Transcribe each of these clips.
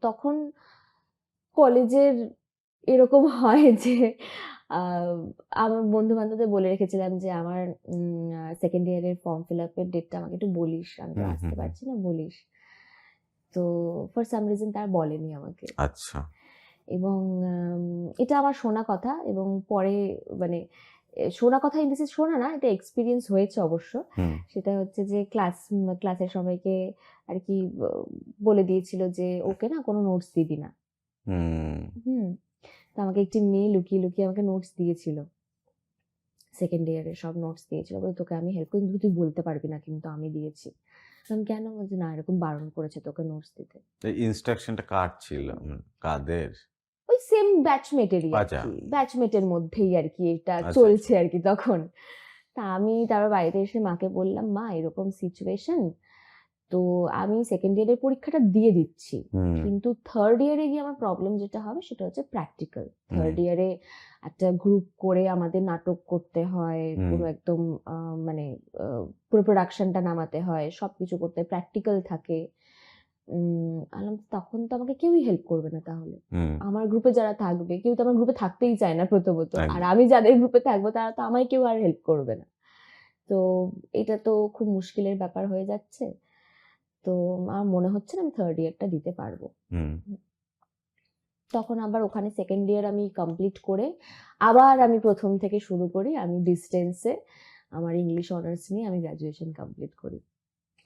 তখন কলেজের এরকম হয় যে আমার বন্ধু বান্ধবদের বলে রেখেছিলাম যে আমার সেকেন্ড ইয়ারের ফর্ম ফিল আপের ডেটটা আমাকে একটু বলিস আমি তো আসতে পারছি না বলিস। তো ফর সাম রিজন তার বলেনি আমাকে। আচ্ছা। এবং এটা আমার শোনা কথা এবং পরে মানে শোনা কথা ইন শোনা না এটা এক্সপিরিয়েন্স হয়েছে অবশ্য। সেটা হচ্ছে যে ক্লাস ক্লাসের সবাইকে আর কি বলে দিয়েছিল যে ওকে না কোনো নোটস দিবি না। হুম। হুম। তো আমাকে একটি মেয়ে লুকিয়ে লুকিয়ে আমাকে নোটস দিয়েছিল। সেকেন্ড ইয়ারে সব নোটস দিয়েছিল। বলে তোকে আমি হেল্প করি তুই বলতে পারবি না কিন্তু আমি দিয়েছি। আমি কেন? বলছি না এরকম বারণ করেছে তোকে নোটস দিতে। ইনস্ট্রাকশনটা কার ছিল? কাদের? ওই সেম ব্যাচমেটেরই আচ্ছা। ব্যাচমেটের মধ্যেই আর কি এটা আচ্ছা, চলছে আর কি তখন। তা আমি তারপর বাড়িতে এসে মাকে বললাম মা এরকম সিচুয়েশন তো আমি সেকেন্ড ইয়ারের পরীক্ষাটা দিয়ে দিচ্ছি। কিন্তু থার্ড ইয়ারে গিয়ে আমার প্রবলেম যেটা হবে সেটা হচ্ছে প্র্যাকটিক্যাল থার্ড ইয়ারে একটা গ্রুপ করে আমাদের নাটক করতে হয়। পুরো একদম মানে পুরো প্রোডাকশনটা নামাতে হয় সবকিছু করতে প্র্যাকটিক্যাল থাকে। তখন তো আমাকে কেউই হেল্প করবে না তাহলে। আমার গ্রুপে যারা থাকবে কেউ তো আমার গ্রুপে থাকতেই চায় না প্রথমত। আর আমি যাদের গ্রুপে থাকব তারা তো আমায় কেউ আর হেল্প করবে না। তো এটা তো খুব মুশকিলের ব্যাপার হয়ে যাচ্ছে। তো আমার মনে হচ্ছে না আমি থার্ড ইয়ারটা দিতে পারব। তখন আবার ওখানে সেকেন্ড ইয়ার আমি কমপ্লিট করে আবার আমি প্রথম থেকে শুরু করি। আমি ডিস্টেন্সে আমার ইংলিশ অনার্স নিয়ে আমি গ্রাজুয়েশন কমপ্লিট করি।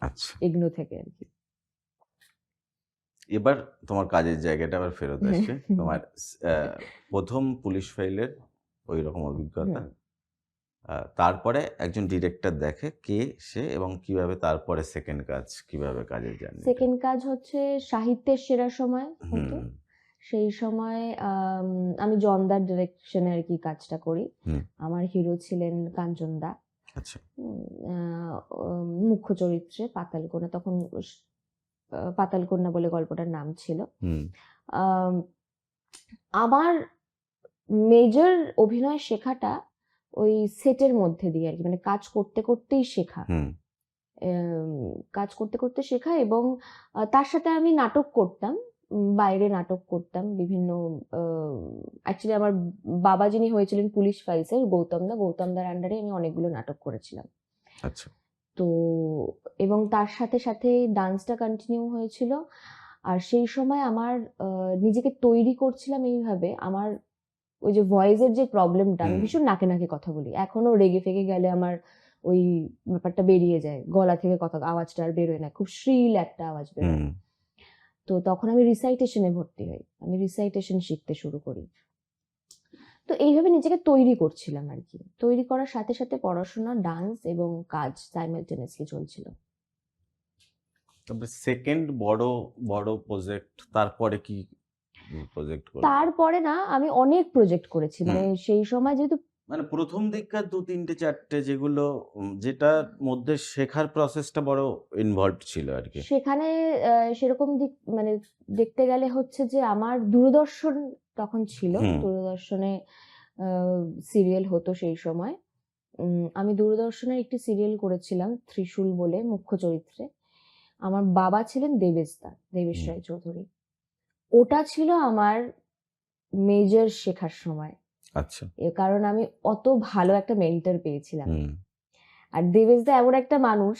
আচ্ছা। ইগনো থেকে আর কি। এবার তোমার কাজের জায়গাটা আবার ফেরত আসছে। তোমার প্রথম পুলিশ ফাইলের ওই রকম অভিজ্ঞতা তারপরে একজন ডিরেক্টর দেখে কে সে এবং কীভাবে তারপরে সেকেন্ড কাজ কীভাবে কাজের জার্নি সেকেন্ড কাজ হচ্ছে সাহিত্যের সেরা সময় সেই সময় আম, জনদার ডিরেকশনে আর কি কাজটা করি। আমার হিরো ছিলেন কাঞ্চন দা। আচ্ছা। মুখ্য চরিত্রে পাতালকন্যা তখন পাতালকন্যা বলে গল্পটার নাম ছিল। আমার মেজর অভিনয় শেখাটা ওই সেটের মধ্যে দিয়ে আর কি মানে কাজ করতে করতেই শেখা। কাজ করতে করতে শেখা এবং তার সাথে আমি নাটক করতাম বাইরে নাটক করতাম বিভিন্ন অ্যাকচুয়ালি আমার বাবা যিনি হয়েছিলেন পুলিশ ফাইলসের গৌতম দা গৌতম দার আন্ডারে আমি অনেকগুলো নাটক করেছিলাম। আচ্ছা। তো এবং তার সাথে সাথে ডান্সটা কন্টিনিউ হয়েছিল। আর সেই সময় আমার নিজেকে তৈরি করছিলাম এইভাবে। আমার ওই যে ভয়েসের যে প্রবলেমটা আমি ভীষণ নাকে নাকে কথা বলি। এখনও রেগে ফেগে গেলে আমার ওই ব্যাপারটা বেরিয়ে যায়। গলা থেকে কথা আওয়াজটা আর বেরোয় না। খুব শ্রীল একটা আওয়াজ বেরোয়। তো তখন আমি রিসাইটেশনে ভর্তি হই। আমি রিসাইটেশন শিখতে শুরু করি। তো এইভাবে নিজেকে তৈরি করছিলাম আর কি। তৈরি করার সাথে সাথে পড়াশোনা ডান্স এবং কাজ সাইমালটেনিয়াসলি চলছিল। তারপরে সেকেন্ড বড় বড় প্রজেক্ট তারপরে কি প্রজেক্ট তারপরে না আমি অনেক প্রজেক্ট করেছি। মানে সেই সময় যেহেতু মানে প্রথম দিককার দু তিনটে চারটে যেগুলো যেটার মধ্যে শেখার প্রসেসটা বড় ইনভলভ ছিল আর কি। সেখানে সেরকম দিক মানে দেখতে গেলে হচ্ছে যে আমার দূরদর্শন তখন ছিল। দূরদর্শনে সিরিয়াল হতো সেই সময়। আমি দূরদর্শনের একটি সিরিয়াল করেছিলাম ত্রিশূল বলে মুখ্য চরিত্রে। আমার বাবা ছিলেন দেবেশ দা দেবেশ রায় চৌধুরী। ওটা ছিল আমার মেজর শেখার সময়। আচ্ছা। কারণ আমি অত ভালো একটা মেন্টর পেয়েছিলাম। আর দেবেশদা এমন একটা মানুষ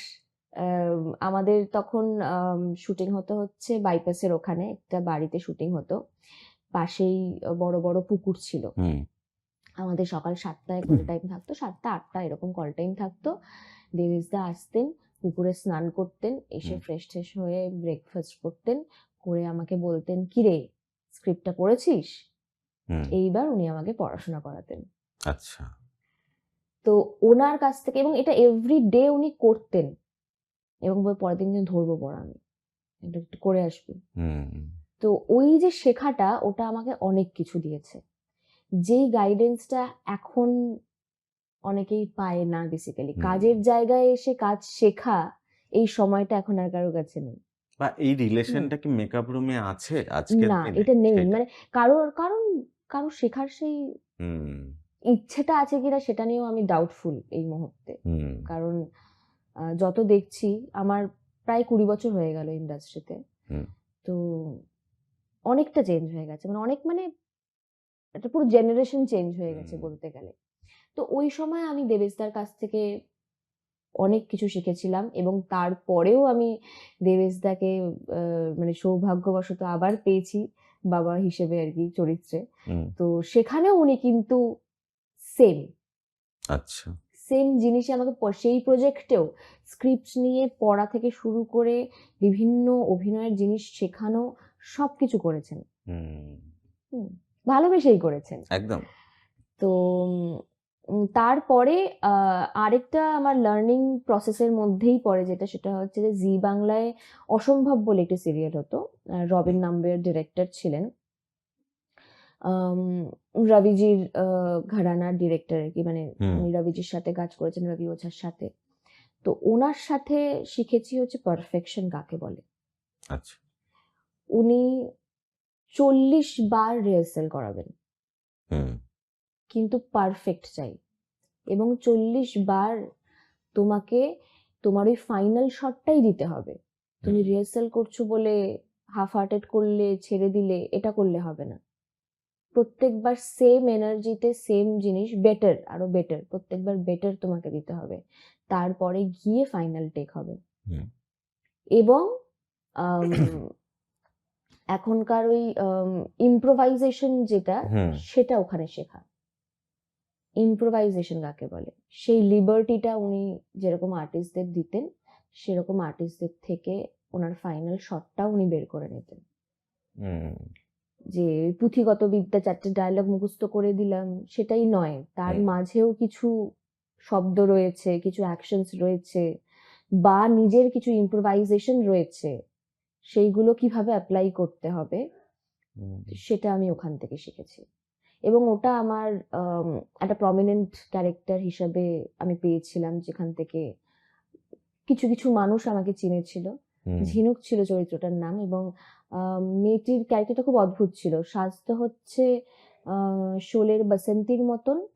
আম, আমাদের তখন শুটিং হতে হচ্ছে বাইপাসের ওখানে একটা বাড়িতে শুটিং হতো। পাশেই বড় বড় পুকুর ছিল। আমাদের সকাল সাতটায় কল টাইম থাকতো সাতটা আটটা এরকম কল টাইম থাকতো। দেবেশদা আসতেন পুকুরে স্নান করতেন এসে ফ্রেশ ট্রেশ হয়ে ব্রেকফাস্ট করতেন করে আমাকে বলতেন কিরে স্ক্রিপ্টটা পড়েছিস? এইবার উনি আমাকে পড়াশোনা করাতেন। আচ্ছা। তো ওনার কাছ থেকে এবং এটা এভরি ডে উনি করতেন এবং পরের দিন ধরবো পড়া আমি এটা একটু করে আসবি। তো ওই যে শেখাটা ওটা আমাকে অনেক কিছু দিয়েছে। যেই গাইডেন্সটা এখন অনেকেই পায় না বেসিক্যালি কাজের জায়গায় এসে কাজ শেখা এই সময়টা এখন আর কারোর কাছে নেই। বা এই রিলেশনটা কি মেকআপ রুমে আছে আজকে না এটা নেই। মানে কারোর কারণ কারও শেখার সেই ইচ্ছেটা আছে কিনা সেটা নিয়েও আমি ডাউটফুল এই মুহূর্তে। কারণ যত দেখছি আমার প্রায় কুড়ি বছর হয়ে গেল ইন্ডাস্ট্রিতে তো অনেকটা চেঞ্জ হয়ে গেছে। মানে অনেক মানে একটা পুরো জেনারেশন চেঞ্জ হয়ে গেছে বলতে গেলে। তো ওই সময় আমি দেবেশদার কাছ থেকে অনেক কিছু শিখেছিলাম এবং তারপরেও আমি দেবেশদাকে মানে সৌভাগ্যবশত আবার পেয়েছি বাবা হিসেবে আর কি চরিত্রে। তো সেখানেও উনি কিন্তু সেম আচ্ছা। সেম জিনিসে আমাকে সেই প্রজেক্টেও স্ক্রিপ্ট নিয়ে পড়া থেকে শুরু করে বিভিন্ন অভিনয়ের জিনিস শেখানো সব কিছু করেছেন ভালোবেসেই করেছেন। একদম। তো তারপরে আরেকটা আমার লার্নিং প্রসেসের মধ্যেই পড়ে যেটা সেটা হচ্ছে যে জি বাংলায় অসম্ভব বলে একটি সিরিয়াল হতো। রবিন নাম্বের ডিরেক্টর ছিলেন। রবিজির ঘরানার ডিরেক্টর কি মানে রবিজির সাথে কাজ করেছেন রবি ওঝার সাথে। তো ওনার সাথে শিখেছি হচ্ছে পারফেকশন কাকে বলে। আচ্ছা। উনি চল্লিশ বার রিহার্সেল করাবেন। কিন্তু পারফেক্ট চাই। এবং চল্লিশ বার তোমাকে তোমার ওই ফাইনাল শটটাই দিতে হবে। তুমি রিহার্সেল করছ বলে হাফ হার্টেড করলে ছেড়ে দিলে এটা করলে হবে না। প্রত্যেকবার সেম এনার্জিতে সেম জিনিস বেটার আরও বেটার প্রত্যেকবার বেটার তোমাকে দিতে হবে। তারপরে গিয়ে ফাইনাল টেক হবে। এবং এখনকার ওই ইম্প্রোভাইজেশন যেটা সেটা ওখানে শেখা। ইম্প্রোভাইজেশন কাকে বলে? সেই লিবার্টিটা উনি যেরকম আর্টিস্টদের দিতেন সেরকম আর্টিস্টদের থেকে ওনার ফাইনাল শটটা উনি বের করে নিতেন। যে পুঁথিগত বিদ্যা চারটে ডায়লগ মুখস্থ করে দিলাম সেটাই নয়। তার মাঝেও কিছু শব্দ রয়েছে কিছু অ্যাকশনস রয়েছে বা নিজের কিছু ইম্প্রোভাইজেশন রয়েছে সেইগুলো কীভাবে অ্যাপ্লাই করতে হবে সেটা আমি ওখান থেকে শিখেছি। এবং ওটা আমার আম, একটা প্রমিনেন্ট ক্যারেক্টার হিসাবে আমি পেয়েছিলাম যেখান থেকে কিছু কিছু মানুষ আমাকে চিনেছিল। ঝিনুক ছিল চরিত্রটার নাম এবং মেয়েটির ক্যারেক্টারটা খুব অদ্ভুত ছিল। সাজতে হচ্ছে শোলের বাসন্তীর মতন।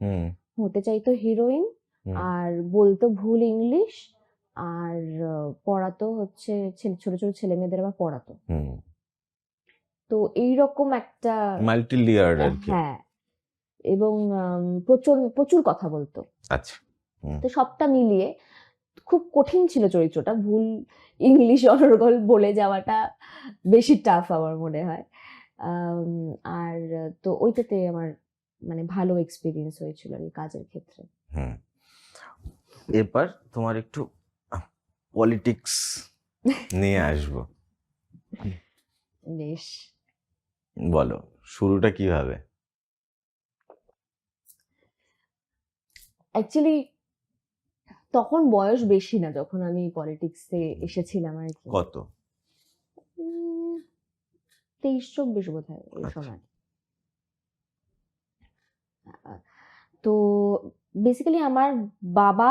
হতে চাইতো হিরোইন আর বলতো ভুল ইংলিশ আর পড়াতো হচ্ছে ছেলে- ছোট ছোট ছেলে মেয়েদের আবার পড়াতো। হুম। তো এইরকম একটা মাল্টি আর কি। হ্যাঁ। এবং প্রচুর প্রচুর কথা বলতো। আচ্ছা তো সবটা মিলিয়ে খুব কঠিন ছিল চরিত্রটা। ভুল ইংলিশ অনর্গল বলে যাওয়াটা বেশি টাফ আমার মনে হয়। আর তো ওইটাতে আমার মানে ভালো এক্সপিরিয়েন্স হয়েছিল আর কাজের ক্ষেত্রে। হুম। এবার তোমার একটু পলিটিক্স নিয়ে আসব। বেশ। বলো শুরুটা কীভাবে? অ্যাকচুয়ালি তখন বয়স বেশি না যখন আমি পলিটিক্সে এসেছিলাম আর কি। কত? তেইশ চব্বিশ বোধ হয় ওই আচ্ছা। সময়। তো বেসিক্যালি আমার বাবা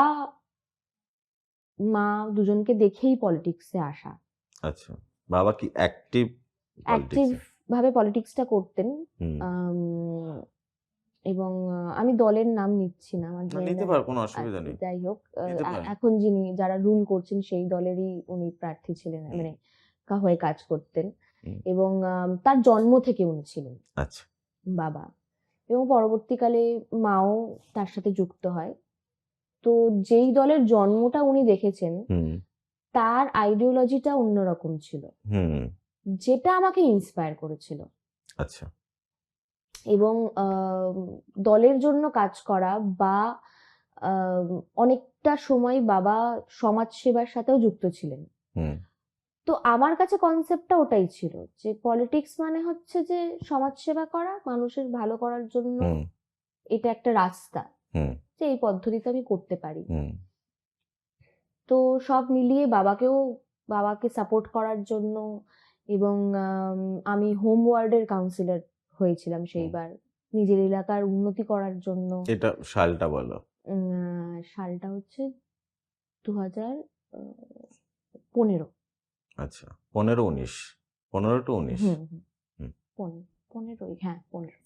মা দুজনকে দেখেই পলিটিক্সে আসা। আচ্ছা বাবা কি অ্যাক্টিভ অ্যাক্টিভ ভাবে পলিটিক্সটা করতেন এবং আমি দলের নাম নিচ্ছি না আমার নিতে নেই। কোনো অসুবিধা নেই। যাই হোক। এখন যিনি যারা রুল করছেন সেই দলেরই উনি প্রার্থী ছিলেন মানে হয়ে কাজ করতেন। এবং তার জন্ম থেকে উনি ছিলেন। আচ্ছা। বাবা। এবং পরবর্তীকালে মাও তার সাথে যুক্ত হয়। তো যেই দলের জন্মটা উনি দেখেছেন তার আইডিওলজিটা অন্যরকম ছিল। হুম। যেটা আমাকে ইন্সপায়ার করেছিল। আচ্ছা। এবং দলের জন্য কাজ করা বা অনেকটা সময় বাবা সমাজ সেবার সাথেও যুক্ত ছিলেন। হুম। তো আমার কাছে কনসেপ্টটা ওটাই ছিল যে পলিটিক্স মানে হচ্ছে যে সমাজ সেবা করা মানুষের ভালো করার জন্য এটা একটা রাস্তা। হুম। যে এই পদ্ধতিতে আমি করতে পারি। হুম। তো সব মিলিয়ে বাবাকেও বাবাকে সাপোর্ট করার জন্য এবং আম, হোম ওয়ার্ডের কাউন্সিলর হয়েছিলাম সেইবার। নিজের এলাকার উন্নতি করার জন্য। এটা সালটা বলো। সালটা হচ্ছে দু হাজার পনেরো। আচ্ছা পনেরো উনিশ। পনেরো টু উনিশ। হুম হুম। হুম। পনেরো পনেরোই হ্যাঁ পনেরো।